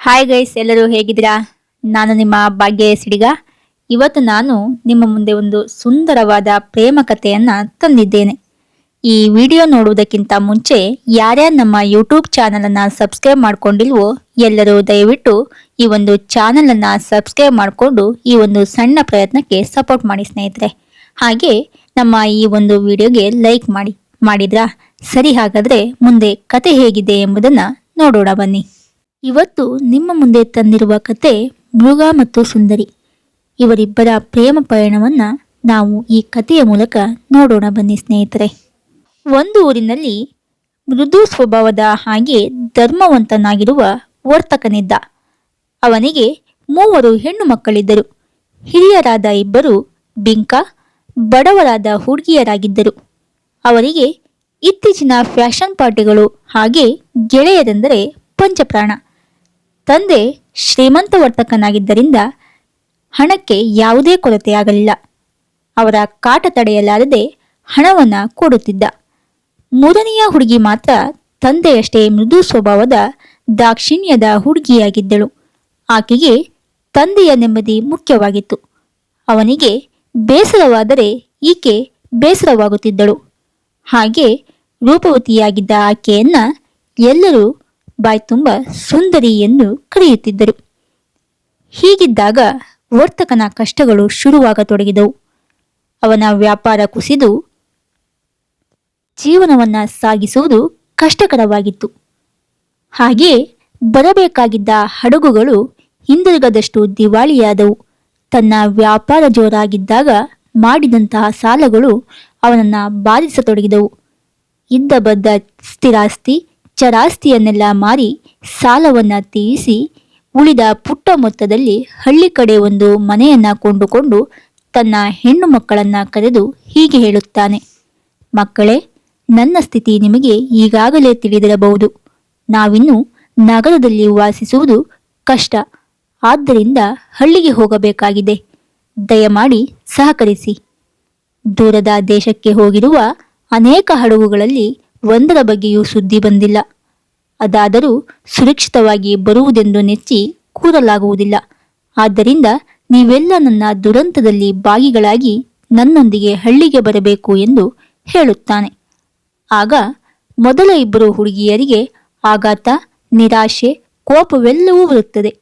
Hi guys ಎಲ್ಲರೂ ಹೇಗಿದ್ದೀರಾ? ನಾನು ನಿಮ್ಮ ಭಾಗ್ಯ ಸಿಡಿಗ ಇವತ್ತು ನಾನು ನಿಮ್ಮ ಮುಂದೆ ಒಂದು ಸುಂದರವಾದ ಪ್ರೇಮ ಕಥೆಯನ್ನ ತಂದಿದ್ದೇನೆ. ಈ ವಿಡಿಯೋ ನೋಡುವುದಕ್ಕಿಂತ ಮುಂಚೆ ಯಾರ್ಯಾರು ನಮ್ಮ ಯೂಟ್ಯೂಬ್ ಚಾನಲ್ ಅನ್ನ ಸಬ್ಸ್ಕ್ರೈಬ್ ಮಾಡ್ಕೊಂಡಿಲ್ವೋ ಎಲ್ಲರೂ ದಯವಿಟ್ಟು ಈ ಒಂದು ಚಾನಲ್ ಅನ್ನ ಸಬ್ಸ್ಕ್ರೈಬ್ ಮಾಡಿಕೊಂಡು ಈ ಒಂದು ಸಣ್ಣ ಪ್ರಯತ್ನಕ್ಕೆ ಸಪೋರ್ಟ್ ಮಾಡಿ ಸ್ನೇಹಿತರೆ. ಹಾಗೆ ನಮ್ಮ ಈ ಒಂದು ವಿಡಿಯೋಗೆ ಲೈಕ್ ಮಾಡಿ. ಮಾಡಿದ್ರಾ? ಸರಿ, ಹಾಗಾದ್ರೆ ಮುಂದೆ ಕತೆ ಹೇಗಿದೆ ಎಂಬುದನ್ನ ನೋಡೋಣ ಬನ್ನಿ. ಇವತ್ತು ನಿಮ್ಮ ಮುಂದೆ ತಂದಿರುವ ಕತೆ ಮೃಗ ಮತ್ತು ಸುಂದರಿ. ಇವರಿಬ್ಬರ ಪ್ರೇಮ ಪಯಣವನ್ನ ನಾವು ಈ ಕಥೆಯ ಮೂಲಕ ನೋಡೋಣ ಬನ್ನಿ ಸ್ನೇಹಿತರೆ. ಒಂದು ಊರಿನಲ್ಲಿ ಮೃದು ಸ್ವಭಾವದ ಹಾಗೆ ಧರ್ಮವಂತನಾಗಿರುವ ವರ್ತಕನಿದ್ದ. ಅವನಿಗೆ ಮೂವರು ಹೆಣ್ಣು ಮಕ್ಕಳಿದ್ದರು. ಹಿರಿಯರಾದ ಇಬ್ಬರು ಬಿಂಕ, ಬಡವರಾದ ಹುಡುಗಿಯರಾಗಿದ್ದರು. ಅವರಿಗೆ ಇತ್ತೀಚಿನ ಫ್ಯಾಷನ್ ಪಾರ್ಟಿಗಳು ಹಾಗೆ ಗೆಳೆಯರೆಂದರೆ ಪಂಚಪ್ರಾಣ. ತಂದೆ ಶ್ರೀಮಂತ ವರ್ತಕನಾಗಿದ್ದರಿಂದ ಹಣಕ್ಕೆ ಯಾವುದೇ ಕೊರತೆಯಾಗಲಿಲ್ಲ. ಅವರ ಕಾಟ ತಡೆಯಲಾರದೆ ಹಣವನ್ನು ಕೊಡುತ್ತಿದ್ದ. ಮೂರನೆಯ ಹುಡುಗಿ ಮಾತ್ರ ತಂದೆಯಷ್ಟೇ ಮೃದು ಸ್ವಭಾವದ ದಾಕ್ಷಿಣ್ಯದ ಹುಡುಗಿಯಾಗಿದ್ದಳು. ಆಕೆಗೆ ತಂದೆಯ ನೆಮ್ಮದಿ ಮುಖ್ಯವಾಗಿತ್ತು. ಅವನಿಗೆ ಬೇಸರವಾದರೆ ಈಕೆ ಬೇಸರವಾಗುತ್ತಿದ್ದಳು. ಹಾಗೆ ರೂಪವತಿಯಾಗಿದ್ದ ಆಕೆಯನ್ನ ಎಲ್ಲರೂ ಬಾಯ್ತುಂಬ ಸುಂದರಿ ಎಂದು ಕರೆಯುತ್ತಿದ್ದರು. ಹೀಗಿದ್ದಾಗ ವರ್ತಕನ ಕಷ್ಟಗಳು ಶುರುವಾಗತೊಡಗಿದವು. ಅವನ ವ್ಯಾಪಾರ ಕುಸಿದು ಜೀವನವನ್ನ ಸಾಗಿಸುವುದು ಕಷ್ಟಕರವಾಗಿತ್ತು. ಹಾಗೆಯೇ ಬರಬೇಕಾಗಿದ್ದ ಹಡಗುಗಳು ಹಿಂದಿರುಗದಷ್ಟು ದಿವಾಳಿಯಾದವು. ತನ್ನ ವ್ಯಾಪಾರ ಜೋರಾಗಿದ್ದಾಗ ಮಾಡಿದಂತಹ ಸಾಲಗಳು ಅವನನ್ನ ಬಾಧಿಸತೊಡಗಿದವು. ಇದ್ದ ಬದ್ದ ಸ್ಥಿರಾಸ್ತಿ ಚರಾಸ್ತಿಯನ್ನೆಲ್ಲ ಮಾರಿ ಸಾಲವನ್ನ ತೀರಿಸಿ ಉಳಿದ ಪುಟ್ಟ ಮೊತ್ತದಲ್ಲಿ ಹಳ್ಳಿ ಕಡೆ ಒಂದು ಮನೆಯನ್ನ ಕೊಂಡುಕೊಂಡು ತನ್ನ ಹೆಣ್ಣು ಮಕ್ಕಳನ್ನ ಕರೆದು ಹೀಗೆ ಹೇಳುತ್ತಾನೆ. ಮಕ್ಕಳೇ, ನನ್ನ ಸ್ಥಿತಿ ನಿಮಗೆ ಈಗಾಗಲೇ ತಿಳಿದಿರಬಹುದು. ನಾವಿನ್ನು ನಗರದಲ್ಲಿ ವಾಸಿಸುವುದು ಕಷ್ಟ. ಆದ್ದರಿಂದ ಹಳ್ಳಿಗೆ ಹೋಗಬೇಕಾಗಿದೆ. ದಯಮಾಡಿ ಸಹಕರಿಸಿ. ದೂರದ ದೇಶಕ್ಕೆ ಹೋಗಿರುವ ಅನೇಕ ಹಡಗುಗಳಲ್ಲಿ ಒಂದರ ಬಗ್ಗೆಯೂ ಸುದ್ದಿ ಬಂದಿಲ್ಲ. ಅದಾದರೂ ಸುರಕ್ಷಿತವಾಗಿ ಬರುವುದೆಂದು ನೆಚ್ಚಿ ಕೂರಲಾಗುವುದಿಲ್ಲ. ಆದ್ದರಿಂದ ನೀವೆಲ್ಲ ನನ್ನ ದುರಂತದಲ್ಲಿ ಭಾಗಿಗಳಾಗಿ ನನ್ನೊಂದಿಗೆ ಹಳ್ಳಿಗೆ ಬರಬೇಕು ಎಂದು ಹೇಳುತ್ತಾನೆ. ಆಗ ಮೊದಲ ಇಬ್ಬರು ಹುಡುಗಿಯರಿಗೆ ಆಘಾತ, ನಿರಾಶೆ, ಕೋಪವೆಲ್ಲವೂ ಬರುತ್ತದೆ.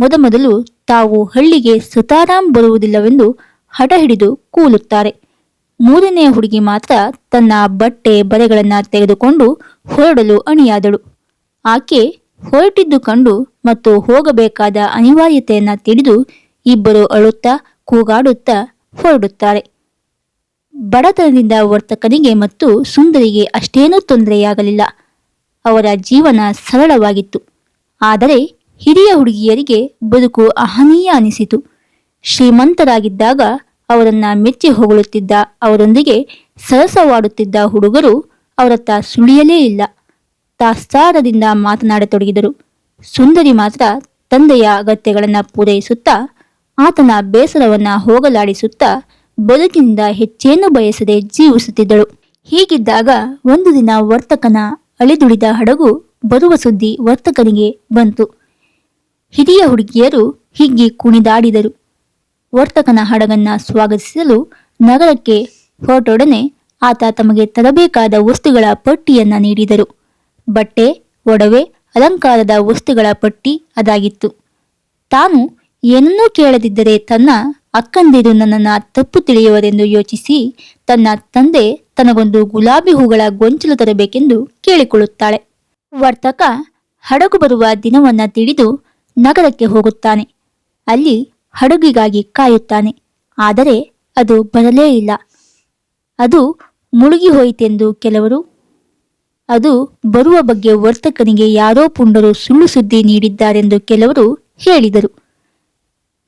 ಮೊದಮೊದಲು ತಾವು ಹಳ್ಳಿಗೆ ಸುತಾರಾಮ್ ಬರುವುದಿಲ್ಲವೆಂದು ಹಠ ಹಿಡಿದು ಕೂಲುತ್ತಾರೆ. ಮೂರನೆಯ ಹುಡುಗಿ ಮಾತ್ರ ತನ್ನ ಬಟ್ಟೆ ಬರೆಗಳನ್ನು ತೆಗೆದುಕೊಂಡು ಹೊರಡಲು ಅಣಿಯಾದಳು. ಆಕೆ ಹೊರಟಿದ್ದು ಕಂಡು ಮತ್ತು ಹೋಗಬೇಕಾದ ಅನಿವಾರ್ಯತೆಯನ್ನ ತಿಳಿದು ಇಬ್ಬರು ಅಳುತ್ತಾ ಕೂಗಾಡುತ್ತಾ ಹೊರಡುತ್ತಾರೆ. ಬಡತನದಿಂದ ವರ್ತಕನಿಗೆ ಮತ್ತು ಸುಂದರಿಗೆ ಅಷ್ಟೇನೂ ತೊಂದರೆಯಾಗಲಿಲ್ಲ. ಅವರ ಜೀವನ ಸರಳವಾಗಿತ್ತು. ಆದರೆ ಹಿರಿಯ ಹುಡುಗಿಯರಿಗೆ ಬದುಕು ಅಹನೀಯ ಅನಿಸಿತು. ಶ್ರೀಮಂತರಾಗಿದ್ದಾಗ ಅವರನ್ನ ಮೆಚ್ಚಿ ಹೊಗಳುತ್ತಿದ್ದ, ಅವರೊಂದಿಗೆ ಸರಸವಾಡುತ್ತಿದ್ದ ಹುಡುಗರು ಅವರತ್ತ ಸುಳಿಯಲೇ ಇಲ್ಲ. ತಾಸ್ತಾರದಿಂದ ಮಾತನಾಡತೊಡಗಿದರು. ಸುಂದರಿ ಮಾತ್ರ ತಂದೆಯ ಅಗತ್ಯಗಳನ್ನು ಪೂರೈಸುತ್ತಾ, ಆತನ ಬೇಸರವನ್ನ ಹೋಗಲಾಡಿಸುತ್ತಾ, ಬದುಕಿನಿಂದ ಹೆಚ್ಚೇನು ಬಯಸದೆ ಜೀವಿಸುತ್ತಿದ್ದಳು. ಹೀಗಿದ್ದಾಗ ಒಂದು ದಿನ ವರ್ತಕನ ಅಳಿದುಳಿದ ಹಡಗು ಬರುವ ಸುದ್ದಿ ವರ್ತಕನಿಗೆ ಬಂತು. ಹಿರಿಯ ಹುಡುಗಿಯರು ಹಿಗ್ಗಿ ಕುಣಿದಾಡಿದರು. ವರ್ತಕನ ಹಡಗನ್ನ ಸ್ವಾಗತಿಸಲು ನಗರಕ್ಕೆ ಹೊರಟೊಡನೆ ಆತ ತಮಗೆ ತರಬೇಕಾದ ವಸ್ತುಗಳ ಪಟ್ಟಿಯನ್ನ ನೀಡಿದರು. ಬಟ್ಟೆ, ಒಡವೆ, ಅಲಂಕಾರದ ವಸ್ತುಗಳ ಪಟ್ಟಿ ಅದಾಗಿತ್ತು. ತಾನು ಏನನ್ನೂ ಕೇಳದಿದ್ದರೆ ತನ್ನ ಅಕ್ಕಂದಿರು ನನ್ನನ್ನು ತಪ್ಪು ತಿಳಿಯುವರೆಂದು ಯೋಚಿಸಿ ತನ್ನ ತಂದೆ ತನಗೊಂದು ಗುಲಾಬಿ ಹೂಗಳ ಗೊಂಚಲು ತರಬೇಕೆಂದು ಕೇಳಿಕೊಳ್ಳುತ್ತಾಳೆ. ವರ್ತಕ ಹಡಗು ಬರುವ ದಿನವನ್ನ ತಿಳಿದು ನಗರಕ್ಕೆ ಹೋಗುತ್ತಾನೆ. ಅಲ್ಲಿ ಹಡಗಿಗಾಗಿ ಕಾಯುತ್ತಾನೆ. ಆದರೆ ಅದು ಬರಲೇ ಇಲ್ಲ. ಅದು ಮುಳುಗಿ ಹೋಯಿತೆಂದು ಕೆಲವರು. ಅದು ಬರುವ ಬಗ್ಗೆ ವರ್ತಕನಿಗೆ ಯಾರೋ ಪುಂಡರು ಸುಳ್ಳು ಸುದ್ದಿ ನೀಡಿದ್ದಾರೆಂದು ಕೆಲವರು ಹೇಳಿದರು.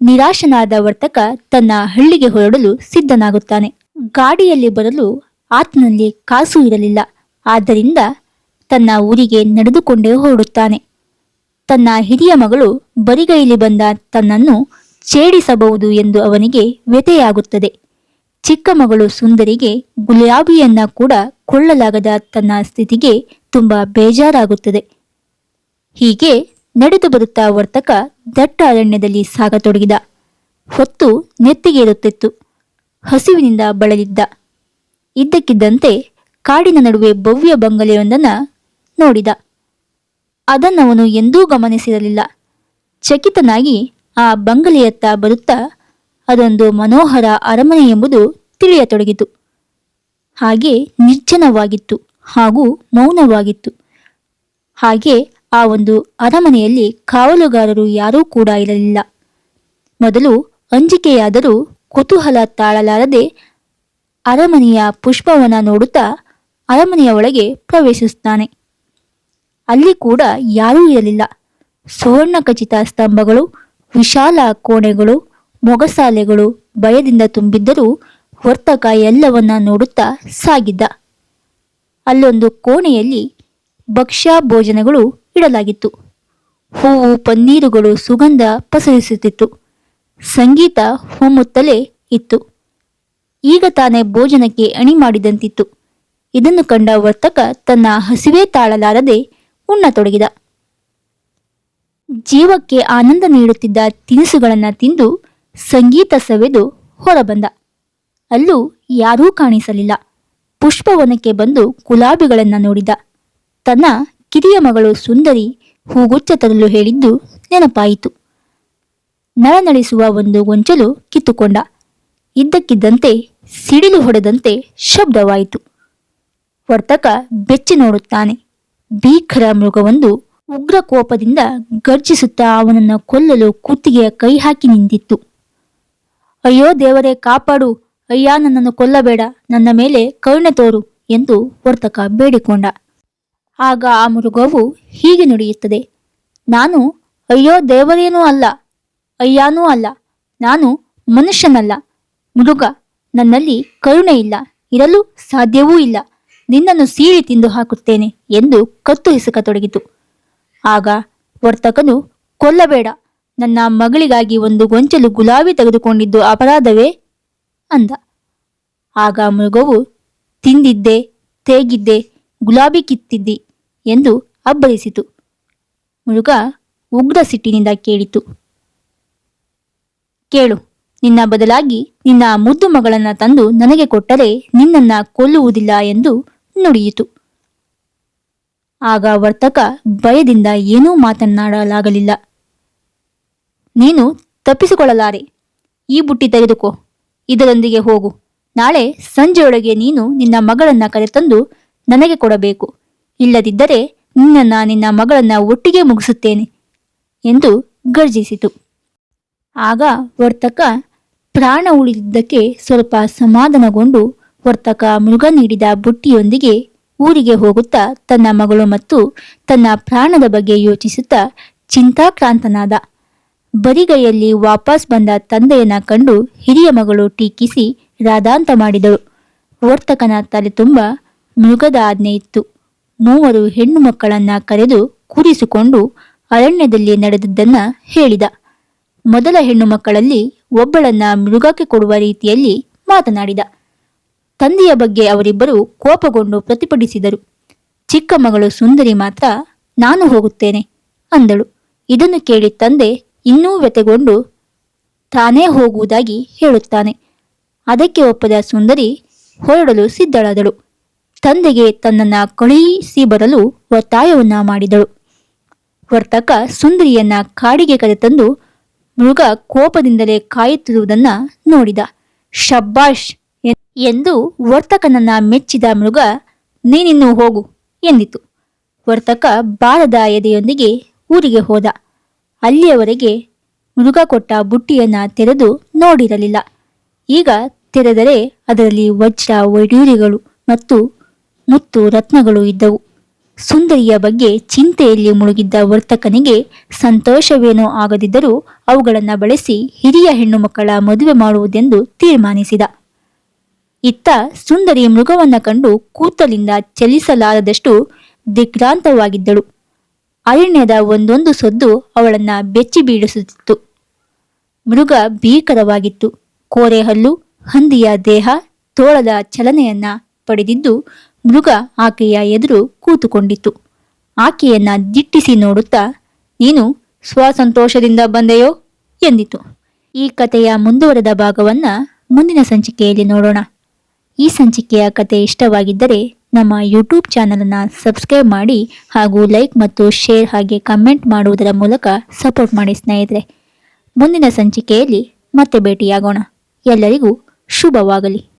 ನಿರಾಶನಾದ ವರ್ತಕ ತನ್ನ ಹಳ್ಳಿಗೆ ಹೊರಡಲು ಸಿದ್ಧನಾಗುತ್ತಾನೆ. ಗಾಡಿಯಲ್ಲಿ ಬರಲು ಆತನಲ್ಲಿ ಕಾಸು ಇರಲಿಲ್ಲ. ಆದ್ದರಿಂದ ತನ್ನ ಊರಿಗೆ ನಡೆದುಕೊಂಡೇ ಹೊರಡುತ್ತಾನೆ. ತನ್ನ ಹಿರಿಯ ಮಗಳು ಬರಿಗೈಲಿ ಬಂದ ತನ್ನನ್ನು ಛೇಡಿಸಬಹುದು ಎಂದು ಅವನಿಗೆ ವ್ಯಥೆಯಾಗುತ್ತದೆ. ಚಿಕ್ಕ ಮಗಳು ಸುಂದರಿಗೆ ಗುಲಾಬಿಯನ್ನ ಕೂಡ ಕೊಳ್ಳಲಾಗದ ತನ್ನ ಸ್ಥಿತಿಗೆ ತುಂಬಾ ಬೇಜಾರಾಗುತ್ತದೆ. ಹೀಗೆ ನಡೆದು ಬರುತ್ತಾ ವರ್ತಕ ದಟ್ಟ ಅರಣ್ಯದಲ್ಲಿ ಸಾಗತೊಡಗಿದ. ಹೊತ್ತು ನೆತ್ತಿಗೇರುತ್ತಿತ್ತು. ಹಸಿವಿನಿಂದ ಬಳಲಿದ್ದ. ಇದ್ದಕ್ಕಿದ್ದಂತೆ ಕಾಡಿನ ನಡುವೆ ಭವ್ಯ ಬಂಗಲೆಯೊಂದನ್ನು ನೋಡಿದ. ಅದನ್ನವನು ಎಂದೂ ಗಮನಿಸಿರಲಿಲ್ಲ. ಚಕಿತನಾಗಿ ಆ ಬಂಗಲೆಯತ್ತ ಬರುತ್ತಾ ಅದೊಂದು ಮನೋಹರ ಅರಮನೆ ಎಂಬುದು ತಿಳಿಯತೊಡಗಿತು. ಹಾಗೆ ನಿರ್ಜನವಾಗಿತ್ತು ಹಾಗೂ ಮೌನವಾಗಿತ್ತು. ಹಾಗೆ ಆ ಒಂದು ಅರಮನೆಯಲ್ಲಿ ಕಾವಲುಗಾರರು ಯಾರೂ ಕೂಡ ಇರಲಿಲ್ಲ. ಮೊದಲು ಅಂಜಿಕೆಯಾದರೂ ಕುತೂಹಲ ತಾಳಲಾರದೆ ಅರಮನೆಯ ಪುಷ್ಪವನ ನೋಡುತ್ತಾ ಅರಮನೆಯ ಒಳಗೆ ಪ್ರವೇಶಿಸುತ್ತಾನೆ. ಅಲ್ಲಿ ಕೂಡ ಯಾರೂ ಇರಲಿಲ್ಲ. ಸುವರ್ಣ ಖಚಿತ ಸ್ತಂಭಗಳು ವಿಶಾಲ ಕೋಣೆಗಳು, ಮೊಗಸಾಲೆಗಳು ಭಯದಿಂದ ತುಂಬಿದ್ದರೂ ವರ್ತಕ ಎಲ್ಲವನ್ನ ನೋಡುತ್ತಾ ಸಾಗಿದ್ದ. ಅಲ್ಲೊಂದು ಕೋಣೆಯಲ್ಲಿ ಭಕ್ಷ್ಯ ಭೋಜನಗಳು ಇಡಲಾಗಿತ್ತು. ಹೂವು, ಪನ್ನೀರುಗಳು ಸುಗಂಧ ಪಸರಿಸುತ್ತಿತ್ತು. ಸಂಗೀತ ಹೊಮ್ಮುತ್ತಲೇ ಇತ್ತು. ಈಗ ತಾನೇ ಭೋಜನಕ್ಕೆ ಅಣಿ ಮಾಡಿದಂತಿತ್ತು. ಇದನ್ನು ಕಂಡ ವರ್ತಕ ತನ್ನ ಹಸಿವೆ ತಾಳಲಾರದೆ ಉಣ್ಣತೊಡಗಿದ. ಜೀವಕ್ಕೆ ಆನಂದ ನೀಡುತ್ತಿದ್ದ ತಿನಿಸುಗಳನ್ನು ತಿಂದು ಸಂಗೀತ ಸವೆದು ಹೊರಬಂದ. ಅಲ್ಲೂ ಯಾರೂ ಕಾಣಿಸಲಿಲ್ಲ. ಪುಷ್ಪವನಕ್ಕೆ ಬಂದು ಗುಲಾಬಿಗಳನ್ನು ನೋಡಿದ. ತನ್ನ ಕಿರಿಯ ಮಗಳು ಸುಂದರಿ ಹೂಗುಚ್ಚ ತರಲು ಹೇಳಿದ್ದು ನೆನಪಾಯಿತು. ನಳನಳಿಸುವ ಒಂದು ಗೊಂಚಲು ಕಿತ್ತುಕೊಂಡ. ಇದ್ದಕ್ಕಿದ್ದಂತೆ ಸಿಡಿಲು ಹೊಡೆದಂತೆ ಶಬ್ದವಾಯಿತು. ವರ್ತಕ ಬೆಚ್ಚಿ ನೋಡುತ್ತಾನೆ. ಭೀಕರ ಮೃಗವೊಂದು ಉಗ್ರ ಕೋಪದಿಂದ ಗರ್ಜಿಸುತ್ತಾ ಅವನನ್ನು ಕೊಲ್ಲಲು ಕುತ್ತಿಗೆಯ ಕೈ ಹಾಕಿ ನಿಂತಿತ್ತು. ಅಯ್ಯೋ ದೇವರೇ, ಕಾಪಾಡು. ಅಯ್ಯ, ನನ್ನನ್ನು ಕೊಲ್ಲಬೇಡ. ನನ್ನ ಮೇಲೆ ಕರುಣೆ ತೋರು ಎಂದು ವರ್ತಕ ಬೇಡಿಕೊಂಡ. ಆಗ ಆ ಮೃಗವು ಹೀಗೆ ನುಡಿಯುತ್ತದೆ. ನಾನು ಅಯ್ಯೋ ದೇವರೇನೂ ಅಲ್ಲ. ಅಯ್ಯಾನೂ ಅಲ್ಲ. ನಾನು ಮನುಷ್ಯನಲ್ಲ. ಮೃಗ, ನನ್ನಲ್ಲಿ ಕರುಣೆ ಇಲ್ಲ. ಇರಲು ಸಾಧ್ಯವೂ ಇಲ್ಲ. ನಿನ್ನನ್ನು ಸೀಳಿ ತಿಂದು ಹಾಕುತ್ತೇನೆ ಎಂದು ಕತ್ತು ಹಿಸುಕತೊಡಗಿತು ಆಗ ವರ್ತಕನು, ಕೊಲ್ಲಬೇಡ, ನನ್ನ ಮಗಳಿಗಾಗಿ ಒಂದು ಗೊಂಚಲು ಗುಲಾಬಿ ತೆಗೆದುಕೊಂಡಿದ್ದು ಅಪರಾಧವೇ? ಅಂದ. ಆಗ ಮೃಗವು, ತಿಂದಿದ್ದೆ, ತೇಗಿದ್ದೆ, ಗುಲಾಬಿ ಕಿತ್ತಿದ್ದಿ ಎಂದು ಅಬ್ಬರಿಸಿತು. ಮೃಗ ಉಗ್ರ ಸಿಟ್ಟಿನಿಂದ ಕೇಳಿತು. ಕೇಳು, ನಿನ್ನ ಬದಲಾಗಿ ನಿನ್ನ ಮುದ್ದು ಮಗಳನ್ನ ತಂದು ನನಗೆ ಕೊಟ್ಟರೆ ನಿನ್ನನ್ನ ಕೊಲ್ಲುವುದಿಲ್ಲ ಎಂದು ನುಡಿಯಿತು. ಆಗ ವರ್ತಕ ಭಯದಿಂದ ಏನೂ ಮಾತನಾಡಲಾಗಲಿಲ್ಲ ನೀನು ತಪ್ಪಿಸಿಕೊಳ್ಳಲಾರೆ. ಈ ಬುಟ್ಟಿ ತೆಗೆದುಕೋ ಇದರೊಂದಿಗೆ ಹೋಗು. ನಾಳೆ ಸಂಜೆಯೊಳಗೆ ನೀನು ನಿನ್ನ ಮಗಳನ್ನ ಕರೆತಂದು ನನಗೆ ಕೊಡಬೇಕು. ಇಲ್ಲದಿದ್ದರೆ ನಿನ್ನ ನಿನ್ನ ಮಗಳನ್ನ ಒಟ್ಟಿಗೆ ಮುಗಿಸುತ್ತೇನೆ ಎಂದು ಗರ್ಜಿಸಿತು. ಆಗ ವರ್ತಕ ಪ್ರಾಣ ಉಳಿದಿದ್ದಕ್ಕೆ ಸ್ವಲ್ಪ ಸಮಾಧಾನಗೊಂಡು ವರ್ತಕ ಮೃಗ ನೀಡಿದ ಬುಟ್ಟಿಯೊಂದಿಗೆ ಊರಿಗೆ ಹೋಗುತ್ತಾ ತನ್ನ ಮಗಳು ಮತ್ತು ತನ್ನ ಪ್ರಾಣದ ಬಗ್ಗೆ ಯೋಚಿಸುತ್ತಾ ಚಿಂತಾಕ್ರಾಂತನಾದ. ಬರಿಗೈಯಲ್ಲಿ ವಾಪಸ್ ಬಂದ ತಂದೆಯನ್ನ ಕಂಡು ಹಿರಿಯ ಮಗಳು ಟೀಕಿಸಿ ರಾದಾಂತ ಮಾಡಿದಳು. ವರ್ತಕನ ತಲೆ ತುಂಬ ಮೃಗದ ಆಜ್ಞೆ ಇತ್ತು. ಮೂವರು ಹೆಣ್ಣು ಮಕ್ಕಳನ್ನ ಕರೆದು ಕೂರಿಸಿಕೊಂಡು ಅರಣ್ಯದಲ್ಲಿ ನಡೆದದ್ದನ್ನ ಹೇಳಿದ. ಮೊದಲ ಹೆಣ್ಣು ಮಕ್ಕಳಲ್ಲಿ ಒಬ್ಬಳನ್ನ ಮೃಗಕ್ಕೆ ಕೊಡುವ ರೀತಿಯಲ್ಲಿ ಮಾತನಾಡಿದ. ತಂದೆಯ ಬಗ್ಗೆ ಅವರಿಬ್ಬರು ಕೋಪಗೊಂಡು ಪ್ರತಿಭಟಿಸಿದರು. ಚಿಕ್ಕ ಮಗಳು ಸುಂದರಿ ಮಾತ್ರ, ನಾನು ಹೋಗುತ್ತೇನೆ ಅಂದಳು. ಇದನ್ನು ಕೇಳಿ ತಂದೆ ಇನ್ನೂ ವ್ಯತೆಗೊಂಡು ತಾನೇ ಹೋಗುವುದಾಗಿ ಹೇಳುತ್ತಾನೆ. ಅದಕ್ಕೆ ಒಪ್ಪದ ಸುಂದರಿ ಹೊರಡಲು ಸಿದ್ಧಳಾದಳು. ತಂದೆಗೆ ತನ್ನನ್ನ ಕಳುಹಿಸಿ ಬರಲು ಒತ್ತಾಯವನ್ನ ಮಾಡಿದಳು. ವರ್ತಕ ಸುಂದರಿಯನ್ನ ಕಾಡಿಗೆ ಕರೆತಂದು ಮೃಗ ಕೋಪದಿಂದಲೇ ಕಾಯುತ್ತಿರುವುದನ್ನ ನೋಡಿದ. ಶಬ್ಬಾಷ್! ಎಂದು ವರ್ತಕನನ್ನ ಮೆಚ್ಚಿದ ಮೃಗ, ನೀನಿನ್ನು ಹೋಗು ಎಂದಿತು. ವರ್ತಕ ಬಾರದ ಎದೆಯೊಂದಿಗೆ ಊರಿಗೆ ಹೋದ. ಅಲ್ಲಿಯವರೆಗೆ ಮೃಗ ಕೊಟ್ಟ ಬುಟ್ಟಿಯನ್ನ ತೆರೆದು ನೋಡಿರಲಿಲ್ಲ. ಈಗ ತೆರೆದರೆ ಅದರಲ್ಲಿ ವಜ್ರ ವೈಡೂರಿಗಳು ಮತ್ತು ಮುತ್ತು ರತ್ನಗಳು ಇದ್ದವು. ಸುಂದರಿಯ ಬಗ್ಗೆ ಚಿಂತೆಯಲ್ಲಿ ಮುಳುಗಿದ್ದ ವರ್ತಕನಿಗೆ ಸಂತೋಷವೇನೂ ಆಗದಿದ್ದರೂ ಅವುಗಳನ್ನು ಬಳಸಿ ಹಿರಿಯ ಹೆಣ್ಣು ಮಕ್ಕಳ ಮದುವೆ ಮಾಡುವುದೆಂದು ತೀರ್ಮಾನಿಸಿದ. ಇತ್ತ ಸುಂದರಿ ಮೃಗವನ್ನ ಕಂಡು ಕೂತಲಿಂದ ಚಲಿಸಲಾರದಷ್ಟು ದಿಗ್ಭ್ರಾಂತವಾಗಿದ್ದಳು ಅರಣ್ಯದ ಒಂದೊಂದು ಸದ್ದು ಅವಳನ್ನ ಬೆಚ್ಚಿ ಬೀಳಿಸುತ್ತಿತ್ತು. ಮೃಗ ಭೀಕರವಾಗಿತ್ತು. ಕೋರೆಹಲ್ಲು ಹಂದಿಯ ದೇಹ, ತೋಳದ ಚಲನೆಯನ್ನ ಪಡೆದಿದ್ದು ಮೃಗ ಆಕೆಯ ಎದುರು ಕೂತುಕೊಂಡಿತ್ತು. ಆಕೆಯನ್ನ ದಿಟ್ಟಿಸಿ ನೋಡುತ್ತಾ, ನೀನು ಸ್ವಸಂತೋಷದಿಂದ ಬಂದೆಯೋ? ಎಂದಿತು. ಈ ಕಥೆಯ ಮುಂದುವರೆದ ಭಾಗವನ್ನ ಮುಂದಿನ ಸಂಚಿಕೆಯಲ್ಲಿ ನೋಡೋಣ. ಈ ಸಂಚಿಕೆಯ ಕತೆ ಇಷ್ಟವಾಗಿದ್ದರೆ ನಮ್ಮ ಯೂಟ್ಯೂಬ್ ಚಾನಲನ್ನು ಸಬ್ಸ್ಕ್ರೈಬ್ ಮಾಡಿ ಹಾಗೂ ಲೈಕ್ ಮತ್ತು ಶೇರ್ ಹಾಗೆ ಕಮೆಂಟ್ ಮಾಡುವುದರ ಮೂಲಕ ಸಪೋರ್ಟ್ ಮಾಡಿ ಸ್ನೇಹಿತರೆ. ಮುಂದಿನ ಸಂಚಿಕೆಯಲ್ಲಿ ಮತ್ತೆ ಭೇಟಿಯಾಗೋಣ. ಎಲ್ಲರಿಗೂ ಶುಭವಾಗಲಿ.